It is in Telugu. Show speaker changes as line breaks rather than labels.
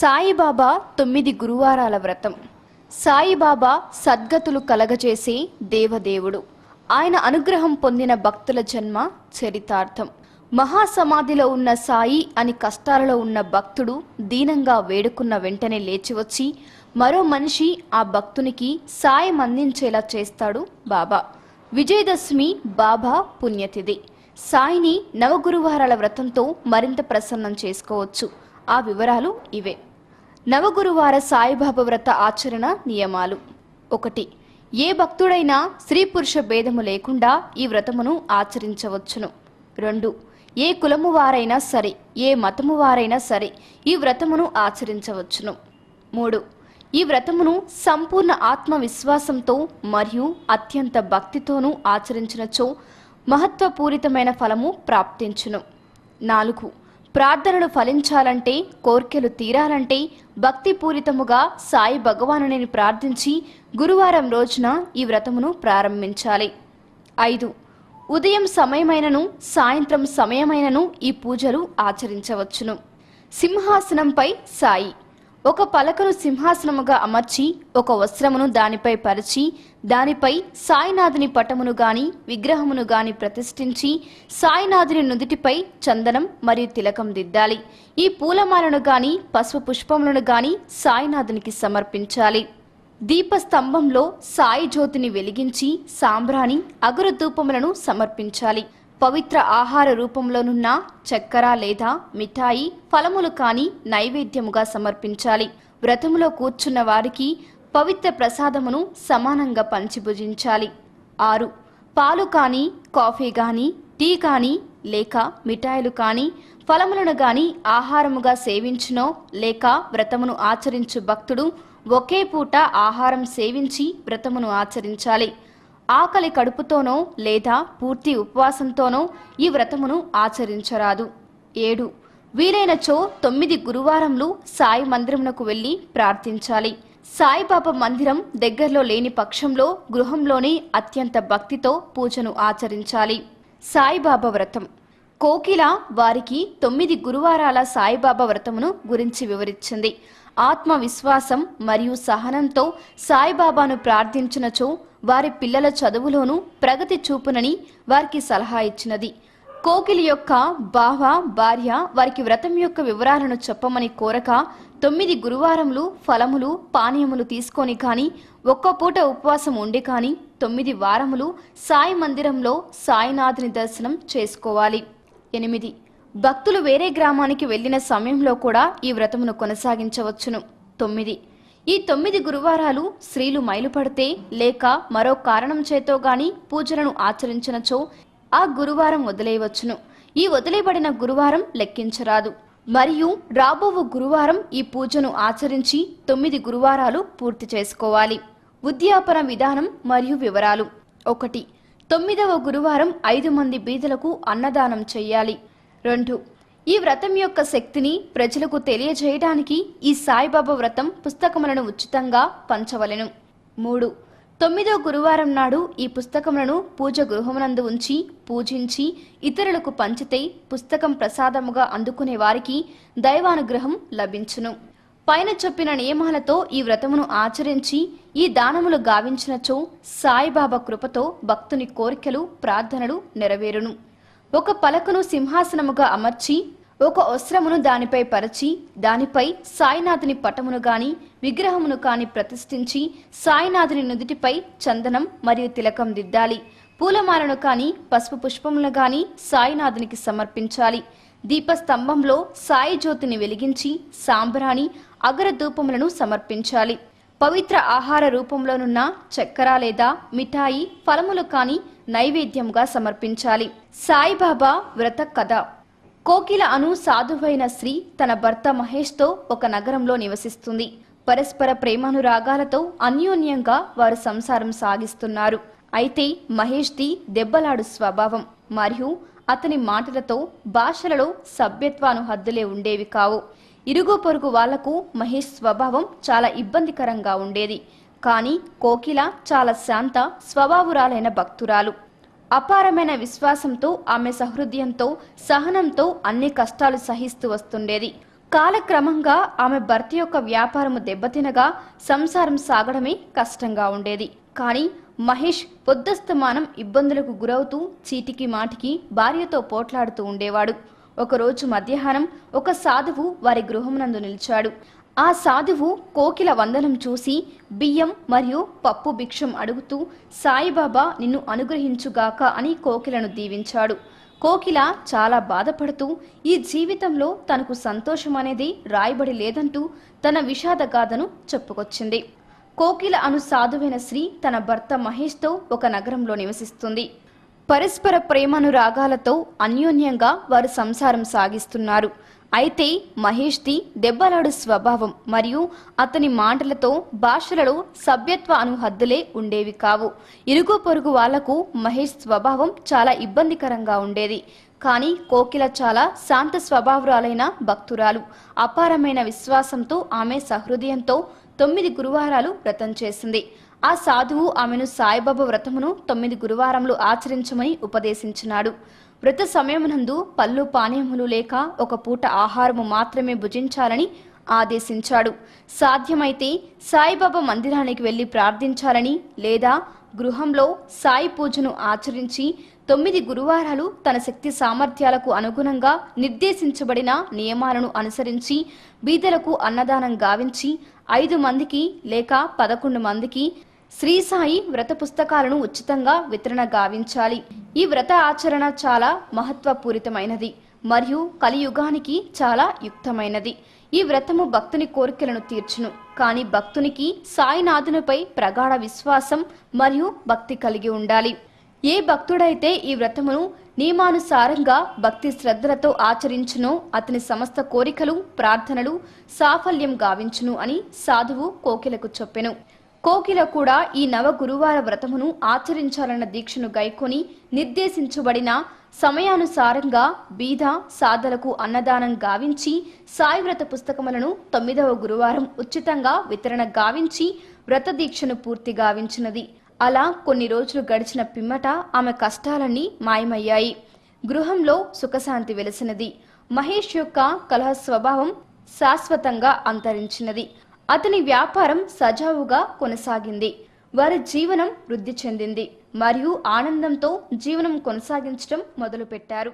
సాయిబాబా తొమ్మిది గురువారాల వ్రతం. సాయిబాబా సద్గతులు కలగజేసే దేవదేవుడు. ఆయన అనుగ్రహం పొందిన భక్తుల జన్మ చరితార్థం. మహాసమాధిలో ఉన్న సాయి అని కష్టాలలో ఉన్న భక్తుడు దీనంగా వేడుకున్న వెంటనే లేచి వచ్చి మరో మనిషి ఆ భక్తునికి సాయం అందించేలా చేస్తాడు బాబా. విజయదశమి బాబా పుణ్యతిథి. సాయిని నవగురువారాల వ్రతంతో మరింత ప్రసన్నం చేసుకోవచ్చు. ఆ వివరాలు ఇవే. నవగురువార సాయిబాబా వ్రత ఆచరణ నియమాలు. ఒకటి ఏ భక్తుడైనా స్త్రీ పురుష భేదము లేకుండా ఈ వ్రతమును ఆచరించవచ్చును. రెండు ఏ కులము వారైనా సరే ఏ మతము వారైనా సరే ఈ వ్రతమును ఆచరించవచ్చును. మూడు ఈ వ్రతమును సంపూర్ణ ఆత్మవిశ్వాసంతో మరియు అత్యంత భక్తితోనూ ఆచరించినచో మహత్వపూరితమైన ఫలము ప్రాప్తించును. నాలుగు ప్రార్థనలు ఫలించాలంటే కోర్కెలు తీరాలంటే భక్తిపూరితముగా సాయి భగవానుని ప్రార్థించి గురువారం రోజున ఈ వ్రతమును ప్రారంభించాలి. ఐదు. ఉదయం సమయమైనను సాయంత్రం సమయమైనను ఈ పూజలు ఆచరించవచ్చును. సింహాసనంపై సాయి. ఒక పలకను సింహాసనముగా అమర్చి ఒక వస్త్రమును దానిపై పరిచి దానిపై సాయినాథుని పటమును గాని విగ్రహమును గాని ప్రతిష్ఠించి సాయినాథుని నుదుటిపై చందనం మరియు తిలకం దిద్దాలి. ఈ పూలమాలను గాని పసుపు పుష్పములను గాని సాయినాథునికి సమర్పించాలి. దీపస్తంభంలో సాయి జ్యోతిని వెలిగించి సాంబ్రాణి అగురు ధూపములను సమర్పించాలి. పవిత్ర ఆహార రూపంలోనున్న చక్కెర లేదా మిఠాయి ఫలములు కాని నైవేద్యముగా సమర్పించాలి. వ్రతములో కూర్చున్న వారికి పవిత్ర ప్రసాదమును సమానంగా పంచిభుజించాలి. ఆరు. పాలు కానీ కాఫీ కానీ టీ కానీ లేక మిఠాయిలు కానీ ఫలములను గాని ఆహారముగా సేవించునో లేక వ్రతమును ఆచరించు భక్తుడు ఒకే పూట ఆహారం సేవించి వ్రతమును ఆచరించాలి. ఆకలి కడుపుతోనో లేదా పూర్తి ఉపవాసంతోనో ఈ వ్రతమును ఆచరించరాదు. ఏడు వీలైనచో తొమ్మిది గురువారంలు సాయి మందిరమునకు వెళ్ళి ప్రార్థించాలి. సాయిబాబా మందిరం దగ్గరలో లేని పక్షంలో గృహంలోనే అత్యంత భక్తితో పూజను ఆచరించాలి. సాయిబాబా వ్రతం. కోకిల వారికి తొమ్మిది గురువారాల సాయిబాబా వ్రతమును గురించి వివరించింది. ఆత్మవిశ్వాసం మరియు సహనంతో సాయిబాబాను ప్రార్థించినచో వారి పిల్లల చదువులోనూ ప్రగతి చూపునని వారికి సలహా ఇచ్చినది. కోకిలి యొక్క బావ భార్య వారికి వ్రతం యొక్క వివరాలను చెప్పమని కోరక తొమ్మిది గురువారములు ఫలములు పానీయములు తీసుకొని కానీ ఒక్క పూట ఉపవాసం ఉండి కానీ తొమ్మిది వారములు సాయి మందిరంలో సాయినాథుని దర్శనం చేసుకోవాలి. ఎనిమిది భక్తులు వేరే గ్రామానికి వెళ్ళిన సమయంలో కూడా ఈ వ్రతమును కొనసాగించవచ్చును. తొమ్మిది. ఈ తొమ్మిది గురువారాలు స్త్రీలు మైలుపడితే లేక మరో కారణం చేతో గాని పూజలను ఆచరించినచో ఆ గురువారం వదిలేయవచ్చును. ఈ వదిలేబడిన గురువారం లెక్కించరాదు. మరియు రాబోవు గురువారం ఈ పూజను ఆచరించి తొమ్మిది గురువారాలు పూర్తి చేసుకోవాలి. ఉద్యాపన విధానం మరియు వివరాలు. ఒకటి. తొమ్మిదవ గురువారం ఐదు మంది బీదలకు అన్నదానం చేయాలి. రెండు. ఈ వ్రతం యొక్క శక్తిని ప్రజలకు తెలియజేయడానికి ఈ సాయిబాబా వ్రతం పుస్తకములను ఉచితంగా పంచవలెను. మూడు. తొమ్మిదో గురువారం నాడు ఈ పుస్తకములను పూజ గృహమునందు ఉంచి పూజించి ఇతరులకు పంచితే పుస్తకం ప్రసాదముగా అందుకునే వారికి దైవానుగ్రహం లభించును. పైన చెప్పిన నియమాలతో ఈ వ్రతమును ఆచరించి ఈ దానములు గావించినచో సాయిబాబా కృపతో భక్తుని కోరికలు ప్రార్థనలు నెరవేరును. ఒక పలకను సింహాసనముగా అమర్చి ఒక వస్త్రమును దానిపై పరచి దానిపై సాయినాథుని పటమును గాని విగ్రహమును కాని ప్రతిష్ఠించి సాయినాథుని నుదుటిపై చందనం మరియు తిలకం దిద్దాలి. పూలమాలను కాని పసుపు పుష్పములను గాని సాయినాథునికి సమర్పించాలి. దీపస్తంభంలో సాయి జ్యోతిని వెలిగించి సాంబ్రాణి అగరధూపములను సమర్పించాలి. పవిత్ర ఆహార రూపంలోనున్న చక్కెర లేదా మిఠాయి ఫలములు కాని నైవేద్యంగా సమర్పించాలి. సాయిబాబా వ్రత కథ. కోకిల అను సాధువైన స్త్రీ తన భర్త మహేష్తో ఒక నగరంలో నివసిస్తుంది. పరస్పర ప్రేమానురాగాలతో అన్యోన్యంగా వారు సంసారం సాగిస్తున్నారు. అయితే మహేష్ది దెబ్బలాడు స్వభావం మరియు అతని మాటలతో భాషలలో సభ్యత్వాను హద్దులే ఉండేవి కావు. ఇరుగు పొరుగు వాళ్ళకు మహేష్ స్వభావం చాలా ఇబ్బందికరంగా ఉండేది. కానీ కోకిల చాలా శాంత స్వభావురాలైన భక్తురాలు. అపారమైన విశ్వాసంతో ఆమె సహృదయంతో సహనంతో అన్ని కష్టాలు సహిస్తూ వస్తుండేది. కాలక్రమంగా ఆమె భర్త యొక్క వ్యాపారము దెబ్బతినగా సంసారం సాగడమే కష్టంగా ఉండేది. కానీ మహేష్ పొద్దస్తమానం ఇబ్బందులకు గురవుతూ చీటికి మాటికి భార్యతో పోట్లాడుతూ ఉండేవాడు. ఒకరోజు మధ్యాహ్నం ఒక సాధువు వారి గృహమునందు నిలిచాడు. ఆ సాధువు కోకిల వందనం చూసి బియ్యం మరియు పప్పు భిక్షం అడుగుతూ సాయిబాబా నిన్ను అనుగ్రహించుగాక అని కోకిలను దీవించాడు. కోకిల చాలా బాధపడుతూ ఈ జీవితంలో తనకు సంతోషం అనేది రాయబడి లేదంటూ తన విషాద గాథను చెప్పుకొచ్చింది. కోకిల అను సాధువైన శ్రీ తన భర్త మహేష్తో ఒక నగరంలో నివసిస్తుంది. పరస్పర ప్రేమనురాగాలతో అన్యోన్యంగా వారు సంసారం సాగిస్తున్నారు. అయితే మహేష్ది దెబ్బలాడు స్వభావం మరియు అతని మాటలతో భాషలలో సభ్యత్వ అను హద్దులే ఉండేవి కావు. ఇరుగు పొరుగు వాళ్ళకు మహేష్ స్వభావం చాలా ఇబ్బందికరంగా ఉండేది. కానీ కోకిల చాలా శాంత స్వభావరాలైన భక్తురాలు. అపారమైన విశ్వాసంతో ఆమె సహృదయంతో తొమ్మిది గురువారాలు వ్రతం చేసింది. ఆ సాధువు ఆమెను సాయిబాబా వ్రతమును తొమ్మిది గురువారములు ఆచరించమని ఉపదేశించినాడు. వ్రత సమయమునందు పళ్ళు పానీయములు లేక ఒక పూట ఆహారము మాత్రమే భుజించాలని ఆదేశించాడు. సాధ్యమైతే సాయిబాబా మందిరానికి వెళ్ళి ప్రార్థించాలని లేదా గృహంలో సాయి పూజను ఆచరించి తొమ్మిది గురువారాలు తన శక్తి సామర్థ్యాలకు అనుగుణంగా నిర్దేశించబడిన నియమాలను అనుసరించి బీదలకు అన్నదానం గావించి ఐదు మందికి లేక పదకొండు మందికి శ్రీ సాయి వ్రత పుస్తకాలను ఉచితంగా వితరణ గావించాలి. ఈ వ్రత ఆచరణ చాలా మహత్వపూరితమైనది మరియు కలియుగానికి చాలా యుక్తమైనది. ఈ వ్రతము భక్తుని కోరికలను తీర్చును. కానీ భక్తునికి సాయినాథునిపై ప్రగాఢ విశ్వాసం మరియు భక్తి కలిగి ఉండాలి. ఏ భక్తుడైతే ఈ వ్రతమును నియమానుసారంగా భక్తి శ్రద్ధలతో ఆచరించునో అతని సమస్త కోరికలు ప్రార్థనలు సాఫల్యం గావించును అని సాధువు కోకిలకు చెప్పెను. కోకిల కూడా ఈ నవ గురువార వ్రతమును ఆచరించాలన్న దీక్షను గైకొని నిర్దేశించబడిన సమయానుసారంగా బీద సాధలకు అన్నదానం గావించి సాయి వ్రత పుస్తకములను తొమ్మిదవ గురువారం ఉచితంగా వితరణ గావించి వ్రత దీక్షను పూర్తి గావించినది. అలా కొన్ని రోజులు గడిచిన పిమ్మట ఆమె కష్టాలన్నీ మాయమయ్యాయి. గృహంలో సుఖశాంతి వెలసినది. మహేష్ యొక్క కలహ స్వభావం శాశ్వతంగా అంతరించినది. అతని వ్యాపారం సజావుగా కొనసాగింది. వారి జీవనం వృద్ధి చెందింది మరియు ఆనందంతో జీవనం కొనసాగించడం మొదలుపెట్టారు.